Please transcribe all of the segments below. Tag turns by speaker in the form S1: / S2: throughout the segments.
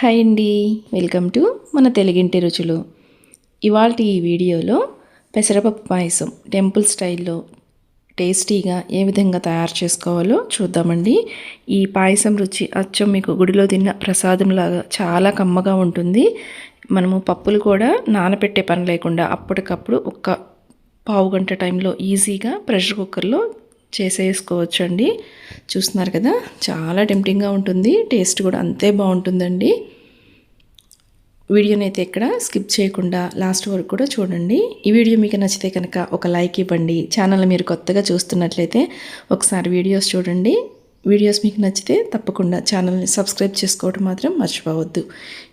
S1: Hi అండి. Welcome to మన తెలుగింటి రుచులు. ఇవాళ ఈ వీడియోలో పెసరపప్పు పాయసం టెంపుల్ స్టైల్లో టేస్టీగా ఏ విధంగా తయారు చేసుకోవాలో చూద్దామండి. ఈ పాయసం రుచి అచ్చం మీకు గుడిలో తిన్న ప్రసాదంలాగా చాలా కమ్మగా ఉంటుంది. మనము పప్పులు కూడా నానబెట్టే పని లేకుండా అప్పటికప్పుడు ఒక్క పావు గంట టైంలో ఈజీగా ప్రెషర్ కుక్కర్లో చేసేసుకోవచ్చు అండి చూస్తున్నారు కదా చాలా టెంప్టింగ్గా ఉంటుంది. టేస్ట్ కూడా అంతే బాగుంటుందండి. వీడియోని అయితే ఇక్కడ స్కిప్ చేయకుండా లాస్ట్ వరకు కూడా చూడండి. ఈ వీడియో మీకు నచ్చితే కనుక ఒక లైక్ ఇవ్వండి. ఛానల్ మీరు కొత్తగా చూస్తున్నట్లయితే ఒకసారి వీడియోస్ చూడండి. వీడియోస్ మీకు నచ్చితే తప్పకుండా ఛానల్ని సబ్స్క్రైబ్ చేసుకోవడం మాత్రం మర్చిపోవద్దు.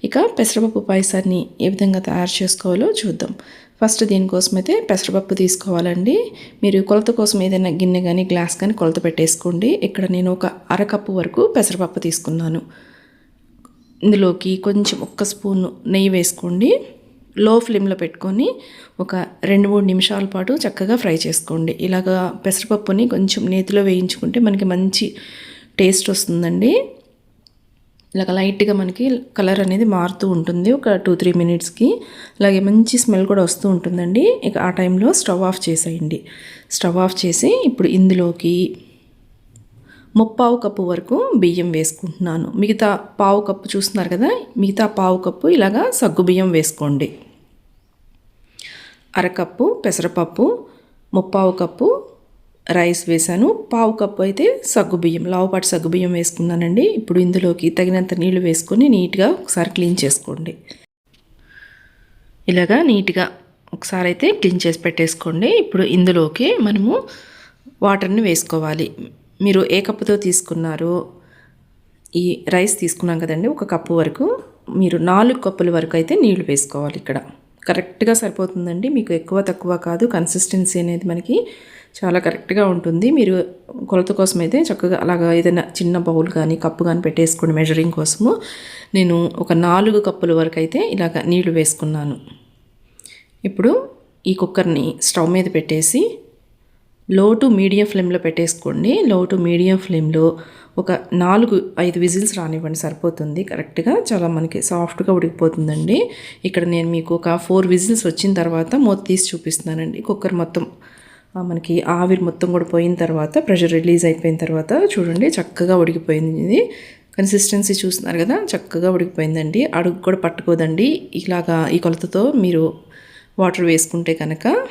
S1: ఇక పెసరపప్పు పాయసాన్ని ఏ విధంగా తయారు చేసుకోవాలో చూద్దాం. ఫస్ట్ దీనికోసం అయితే పెసరపప్పు తీసుకోవాలండి. మీరు కొలత కోసం ఏదైనా గిన్నె కానీ గ్లాస్ కానీ కొలత పెట్టేసుకోండి. ఇక్కడ నేను ఒక అరకప్పు వరకు పెసరపప్పు తీసుకున్నాను. ఇందులోకి కొంచెం ఒక్క స్పూన్ నెయ్యి వేసుకోండి. లో ఫ్లేమ్లో పెట్టుకొని ఒక రెండు మూడు నిమిషాల పాటు చక్కగా ఫ్రై చేసుకోండి. ఇలాగా పెసరపప్పుని కొంచెం నేతిలో వేయించుకుంటే మనకి మంచి టేస్ట్ వస్తుందండి. ఇలాగ లైట్గా మనకి కలర్ అనేది మారుతూ ఉంటుంది ఒక టూ త్రీ మినిట్స్కి. అలాగే మంచి స్మెల్ కూడా వస్తూ ఉంటుందండి. ఇక ఆ టైంలో స్టవ్ ఆఫ్ చేసేయండి. స్టవ్ ఆఫ్ చేసి ఇప్పుడు ఇందులోకి ముప్పావు కప్పు వరకు బియ్యం వేసుకుంటున్నాను. మిగతా పావు కప్పు చూస్తున్నారు కదా? మిగతా పావు కప్పు ఇలాగా సగ్గు బియ్యం వేసుకోండి. అరకప్పు పెసరపప్పు ముప్పావు కప్పు రైస్ వేసాను పావు కప్పు అయితే సగ్గుబియ్యం లావుపాటి సగ్గుబియ్యం వేసుకున్నానండి. ఇప్పుడు ఇందులోకి తగినంత నీళ్ళు వేసుకొని నీట్గా ఒకసారి క్లీన్ చేసుకోండి. ఇలాగా నీట్గా ఒకసారి అయితే క్లీన్ చేసి పెట్టేసుకోండి. ఇప్పుడు ఇందులోకి మనము వాటర్ని వేసుకోవాలి. మీరు ఏ కప్పుతో తీసుకున్నారు ఈ రైస్ తీసుకున్నాం కదండి ఒక కప్పు వరకు. మీరు నాలుగు కప్పుల వరకు అయితే నీళ్ళు వేసుకోవాలి ఇక్కడ. కరెక్ట్గా సరిపోతుందండి. మీకు ఎక్కువ తక్కువ కాదు. కన్సిస్టెన్సీ అనేది మనకి చాలా కరెక్ట్గా ఉంటుంది. మీరు కొలత కోసం అయితే చక్కగా అలాగా ఏదైనా చిన్న బౌల్ కానీ కప్పు కానీ పెట్టేసుకోండి మెజరింగ్ కోసము నేను ఒక నాలుగు కప్పుల వరకు అయితే ఇలాగ నీళ్ళు వేసుకున్నాను. ఇప్పుడు ఈ కుక్కర్ని స్టవ్ మీద పెట్టేసి లో టు మీడియం ఫ్లేమ్లో పెట్టేసుకోండి. లో టు మీడియం ఫ్లేమ్లో ఒక నాలుగు ఐదు విజిల్స్ రానివ్వండి సరిపోతుంది. కరెక్ట్గా చాలా మనకి సాఫ్ట్గా ఉడికిపోతుందండి. ఇక్కడ నేను మీకు ఒక ఫోర్ విజిల్స్ వచ్చిన తర్వాత మూత తీసి చూపిస్తున్నానండి. కుక్కర్ మొత్తం మనకి ఆవిరి మొత్తం కూడా పోయిన తర్వాత ప్రెషర్ రిలీజ్ అయిపోయిన తర్వాత చూడండి చక్కగా ఉడికిపోయింది. కన్సిస్టెన్సీ చూస్తున్నారు కదా చక్కగా ఉడికిపోయిందండి. అడుగు కూడా పట్టుకోదండి. ఇలాగా ఈ కొలతతో మీరు వాటర్ వేసుకుంటే కనుక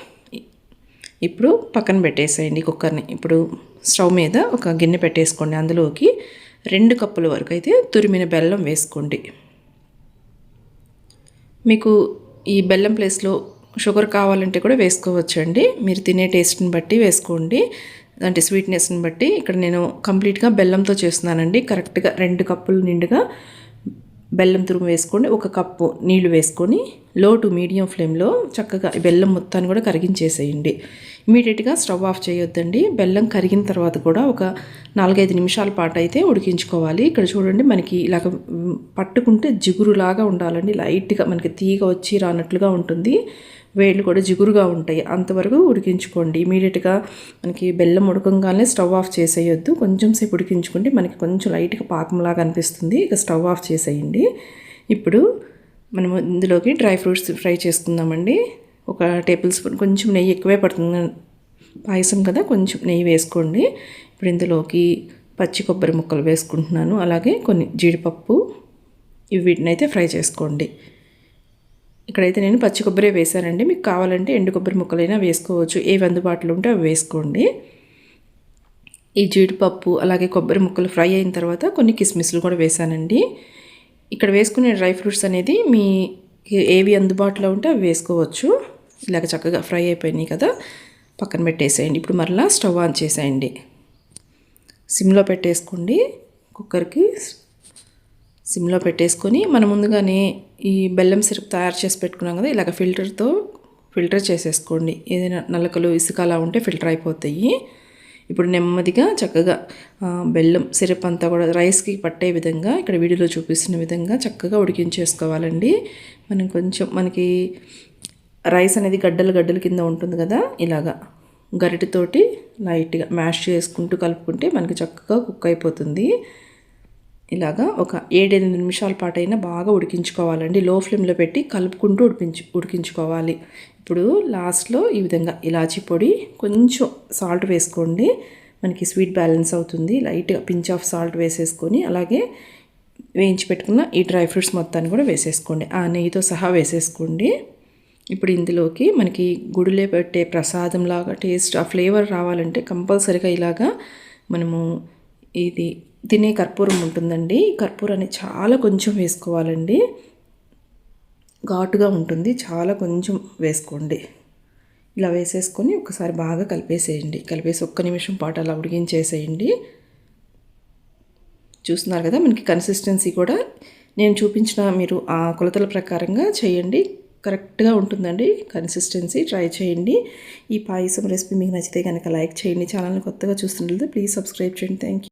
S1: ఇప్పుడు పక్కన పెట్టేసేయండి కుక్కర్ని ఇప్పుడు స్టవ్ మీద ఒక గిన్నె పెట్టేసుకోండి. అందులోకి రెండు కప్పుల వరకు అయితే తురిమిన బెల్లం వేసుకోండి. మీకు ఈ బెల్లం ప్లేస్లో షుగర్ కావాలంటే కూడా వేసుకోవచ్చు అండి మీరు తినే టేస్ట్ని బట్టి వేసుకోండి. అంటే స్వీట్నెస్ని బట్టి ఇక్కడ నేను కంప్లీట్గా బెల్లంతో చేస్తున్నానండి. కరెక్ట్గా రెండు కప్పులు నిండుగా బెల్లం తురుము వేసుకోండి. ఒక కప్పు నీళ్ళు వేసుకొని లో టు మీడియం ఫ్లేమ్లో చక్కగా బెల్లం మొత్తాన్ని కూడా కరిగించేసేయండి. ఇమీడియట్గా స్టవ్ ఆఫ్ చేయొద్దండి. బెల్లం కరిగిన తర్వాత కూడా ఒక నాలుగైదు నిమిషాల పాటు అయితే ఉడికించుకోవాలి. ఇక్కడ చూడండి మనకి ఇలాగ పట్టుకుంటే జిగురులాగా ఉండాలండి. లైట్గా మనకి తీగ వచ్చి రానట్లుగా ఉంటుంది. వేళ్ళు కూడా జిగురుగా ఉంటాయి. అంతవరకు ఉడికించుకోండి. ఇమీడియట్గా మనకి బెల్లం ఉడకంగానే స్టవ్ ఆఫ్ చేసేయొద్దు. కొంచెం సేపు ఉడికించుకుంటే మనకి కొంచెం లైట్గా పాకంలాగా అనిపిస్తుంది. ఇక స్టవ్ ఆఫ్ చేసేయండి. ఇప్పుడు మనము ఇందులోకి డ్రై ఫ్రూట్స్ ఫ్రై చేసుకుందామండి. ఒక టేబుల్ స్పూన్ కొంచెం నెయ్యి ఎక్కువే పడుతుంది. పాయసం కదా కొంచెం నెయ్యి వేసుకోండి. ఇప్పుడు ఇందులోకి పచ్చి కొబ్బరి ముక్కలు వేసుకుంటున్నాను. అలాగే కొన్ని జీడిపప్పు ఇవి అయితే ఫ్రై చేసుకోండి. ఇక్కడైతే నేను పచ్చి కొబ్బరి వేశానండి. మీకు కావాలంటే ఎండు కొబ్బరి ముక్కలైనా వేసుకోవచ్చు. ఏవి అందుబాటులో ఉంటే అవి వేసుకోండి. ఈ జీడిపప్పు అలాగే కొబ్బరి ముక్కలు ఫ్రై అయిన తర్వాత కొన్ని కిస్మిస్లు కూడా వేశానండి. ఇక్కడ వేసుకునే డ్రై ఫ్రూట్స్ అనేది మీ ఏవి అందుబాటులో ఉంటే అవి వేసుకోవచ్చు. ఇలాగ చక్కగా ఫ్రై అయిపోయినాయి కదా. పక్కన పెట్టేసేయండి. ఇప్పుడు మరలా స్టవ్ ఆన్ చేసేయండి. సిమ్లో పెట్టేసుకోండి. కుక్కర్కి సిమ్లో పెట్టేసుకొని మనం ముందుగానే ఈ బెల్లం సిరప్ తయారు చేసి పెట్టుకున్నాం కదా ఇలాగ ఫిల్టర్తో ఫిల్టర్ చేసేసుకోండి. ఏదైనా నలకలు ఇసుక అలా ఉంటే ఫిల్టర్ అయిపోతాయి. ఇప్పుడు నెమ్మదిగా చక్కగా బెల్లం సిరప్ అంతా కూడా రైస్కి పట్టే విధంగా ఇక్కడ వీడియోలో చూపిస్తున్న విధంగా చక్కగా ఉడికించేసుకోవాలండి. మనం కొంచెం మనకి రైస్ అనేది గడ్డలు గడ్డల కింద ఉంటుంది కదా ఇలాగా గరిటతోటి లైట్గా మ్యాష్ చేసుకుంటూ కలుపుకుంటే మనకి చక్కగా కుక్ అయిపోతుంది. ఇలాగా ఒక ఏడెనిమిది నిమిషాల పాటైనా బాగా ఉడికించుకోవాలండి. లో ఫ్లేమ్లో పెట్టి కలుపుకుంటూ ఉడికించు ఉడికించుకోవాలి. ఇప్పుడు లాస్ట్లో ఈ విధంగా ఇలాచీ పొడి కొంచెం సాల్ట్ వేసుకోండి. మనకి స్వీట్ బ్యాలెన్స్ అవుతుంది. లైట్గా పించ్ ఆఫ్ సాల్ట్ వేసేసుకొని అలాగే వేయించి పెట్టుకున్న ఈ డ్రై ఫ్రూట్స్ మొత్తాన్ని కూడా వేసేసుకోండి. ఆ నెయ్యితో సహా వేసేసుకోండి. ఇప్పుడు ఇందులోకి మనకి గుడిలే పెట్టే ప్రసాదంలాగా టేస్ట్ ఆ ఫ్లేవర్ రావాలంటే కంపల్సరీగా ఇలాగా మనము ఇది తినే కర్పూరం ఉంటుందండి. కర్పూరాన్ని చాలా కొంచెం వేసుకోవాలండి. ఘాటుగా ఉంటుంది. చాలా కొంచెం వేసుకోండి. ఇలా వేసేసుకొని ఒకసారి బాగా కలిపేసేయండి. కలిపేసి ఒక్క నిమిషం పాటు అలా ఉడికించేసేయండి. చూస్తున్నారు కదా మనకి కన్సిస్టెన్సీ కూడా నేను చూపించిన మీరు ఆ కొలతల ప్రకారంగా చేయండి. కరెక్ట్గా ఉంటుందండి. కన్సిస్టెన్సీ ట్రై చేయండి. ఈ పాయసం రెసిపీ మీకు నచ్చితే కనుక లైక్ చేయండి. ఛానల్ని కొత్తగా చూస్తుంటే ప్లీజ్ సబ్స్క్రైబ్ చేయండి. Thank you